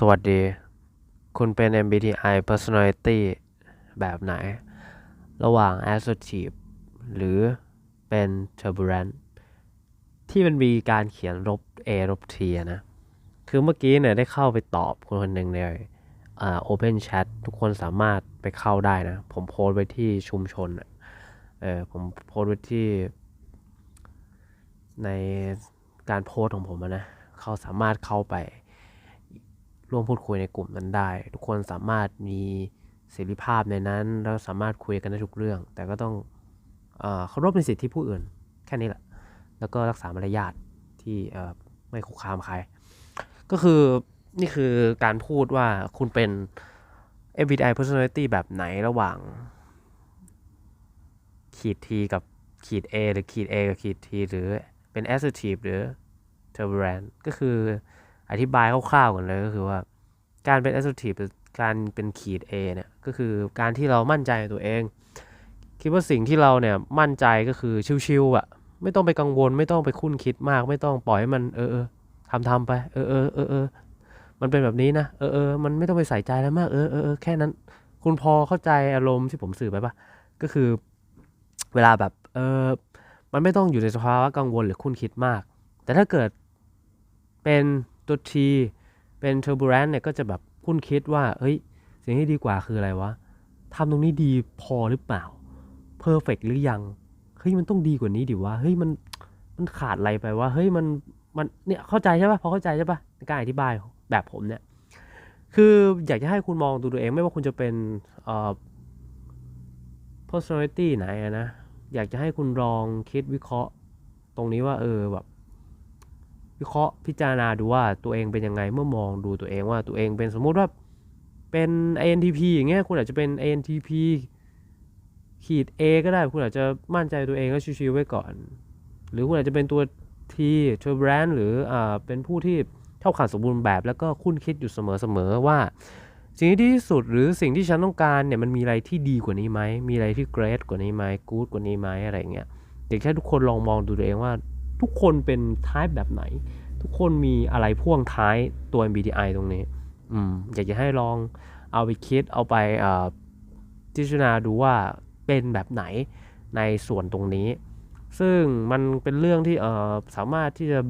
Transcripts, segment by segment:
สวัสดี คุณเป็น MBTI personality แบบไหน ระหว่าง assertive หรือเป็น turbulent ที่มันมีการเขียนลบ A ลบ T นะ คือเมื่อกี้เนี่ยได้เข้าไปตอบคนคนหนึ่งในอ่า open chat ทุกคนสามารถไปเข้าได้นะ ผมโพสต์ไว้ที่ชุมชนเออผมโพสต์ไว้ที่ ในการโพสต์ของผมนะ เขาสามารถเข้าไป ร่วมพูดคุยในกลุ่มนั้นได้ ทุกคนสามารถมีเสรีภาพในนั้น แล้วสามารถคุยกันได้ทุกเรื่อง แต่ก็ต้องเอคารพในสิทธิผู้อื่นแค่นี้แหละ แล้วก็รักษามารยาทที่เอ่อไม่คุกคามใคร ก็คือนี่คือการพูดว่าคุณเป็น MBTI personality แบบไหนระหว่าง ขีด T กับขีด A หรือขีด A กับขีด T หรือเป็น assertive หรือ turbulent ก็คือ อธิบายคร่าวๆกันเลยก็คือว่า การเป็น assertive การเป็นขีด A เนี่ยก็คือการที่เรามั่นใจในตัวเอง คิดว่าสิ่งที่เราเนี่ยมั่นใจก็คือชิวๆอะ่ะไม่ต้องไปกังวลไม่ต้องไปคุ้นคิดมาก ไม่ต้องปล่อยให้มันเออเออทำทำไปเออเออเออเออมันเป็นแบบนี้นะเออเออมันไม่ต้องไปใส่ใจแล้วมากเออเออเออแค่นั้น คุณพอเข้าใจอารมณ์ที่ผมสื่อไปปะก็คือเวลาแบบเออมันไม่ต้องอยู่ในสภาวะกังวลหรือคุ้นคิดมาก แต่ถ้าเกิดเป็น ตัวทีเป็น turbulent เนี่ยก็จะแบบคุ้นคิดว่าเฮ้ย สิ่งที่ดีกว่าคืออะไรวะทำตรงนี้ดีพอหรือเปล่า perfect หรือยัง เฮ้ย มันต้องดีกว่านี้ดิวะ เฮ้ย มัน มันขาดอะไรไปวะ เฮ้ย มัน มัน เนี่ย เข้าใจใช่ปะพอเข้าใจใช่ปะในการอธิบายแบบผมเนี่ย คืออยากจะให้คุณมองดูตัวเองไม่ว่าคุณจะเป็นเอ่อ personality ไหนนะ อยากจะให้คุณลองคิดวิเคราะห์ ตรงนี้ว่า เออ แบบ วิเคราะห์พิจารณาดูว่าตัวเองเป็นยังไงเมื่อมองดูตัวเองว่าตัวเองเป็นสมมุติว่าเป็น INTP อย่างเงี้ยคุณอาจจะเป็น INTP ขีด A ก็ได้คุณอาจจะมั่นใจตัวเองแล้วชิวๆไว้ก่อน หรือคุณอาจจะเป็นตัว T turbulent หรืออ่าเป็นผู้ที่ชอบขาดสมบูรณ์แบบ แล้วก็คุ้นคิดอยู่เสมอๆว่า สิ่งที่ดีที่สุดหรือสิ่งที่ฉันต้องการเนี่ยมันมีอะไรที่ดีกว่านี้ไหมมีอะไรที่ great กว่านี้ไหม good กว่านี้ไหมอะไรเงี้ยอยากให้ทุกคนลองมองดูตัวเองว่า ทุกคนเป็น type แบบไหน ทุกคนมีอะไรพ่วงท้ายตัว MBTI ตรงนี้ อืมอยากจะให้ลองเอาไปคิดเอาไปอ่อพิจารณาดูว่าเป็นแบบไหนในส่วนตรงนี้ ซึ่งมันเป็นเรื่องที่เอ่อสามารถที่จะ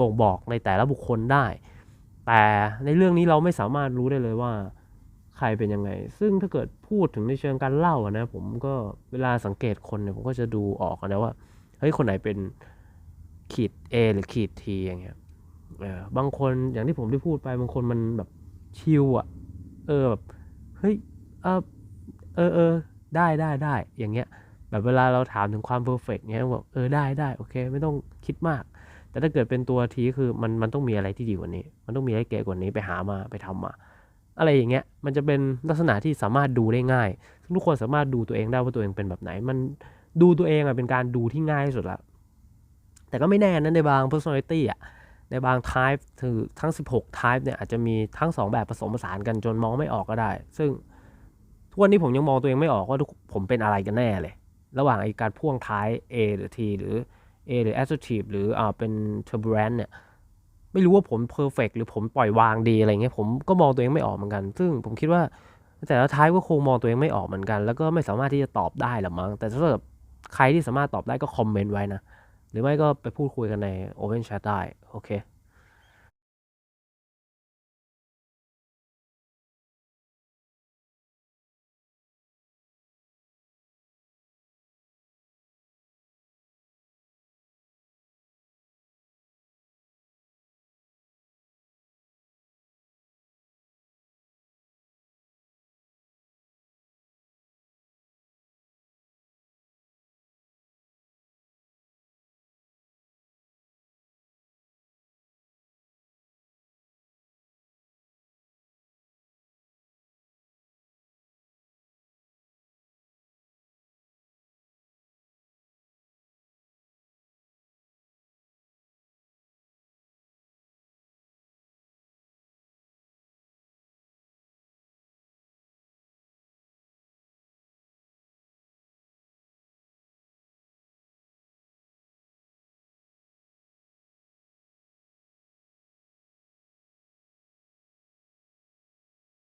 บ่งบอกในแต่ละบุคคลได้ แต่ในเรื่องนี้เราไม่สามารถรู้ได้เลยว่าใครเป็นยังไง ซึ่งถ้าเกิดพูดถึงในเชิงการเล่าอะนะ ผมก็เวลาสังเกตคนเนี่ยผมก็จะดูออกนะว่า เฮ้ย คนไหนเป็น ขีด A หรือขีด T อย่างเงี้ยเออบางคนอย่างที่ผมได้พูดไปบางคนมันแบบชิลอะเออแบบเฮ้ยเออเออเออได้ได้ได้อย่างเงี้ย แบบเวลาเราถามถึงความเพอร์เฟกเงี้ยบอกเออได้ได้โอเค ไม่ต้องคิดมาก แต่ถ้าเกิดเป็นตัวทีคือมันมันต้องมีอะไรที่ดีกว่านี้ มันต้องมีอะไรเก๋กว่านี้ไปหามาไปทำมา อะไรอย่างเงี้ย มันจะเป็นลักษณะที่สามารถดูได้ง่ายทุกคนสามารถดูตัวเองได้ว่าตัวเองเป็นแบบไหน มันดูตัวเองอะเป็นการดูที่ง่ายที่สุดละ แต่ก็ไม่แน่นะในบาง personality อะในบาง type คือทั้ง 16 type เนี่ยอาจจะมีทั้ง 2 แบบผสมผสานกันจนมองไม่ออกก็ได้ ซึ่งทุกวันนี้ผมยังมองตัวเองไม่ออกว่าผมเป็นอะไรกันแน่เลย ระหว่างไอ้การพ่วงท้าย A หรือ T หรือ A หรือ assertive หรืออ่าเป็น turbulent เนี่ยไม่รู้ว่าผม perfect หรือผมปล่อยวางดีอะไรเงี้ยผมก็มองตัวเองไม่ออกเหมือนกัน ซึ่งผมคิดว่าแต่ละท้ายก็คงมองตัวเองไม่ออกเหมือนกัน แล้วก็ไม่สามารถที่จะตอบได้หรอมั้งแต่ถ้าเกิดใครที่สามารถตอบได้ก็คอมเมนต์ไว้นะ หรือไม่ก็ไปพูดคุยกันใน Open Chat ได้ โอเค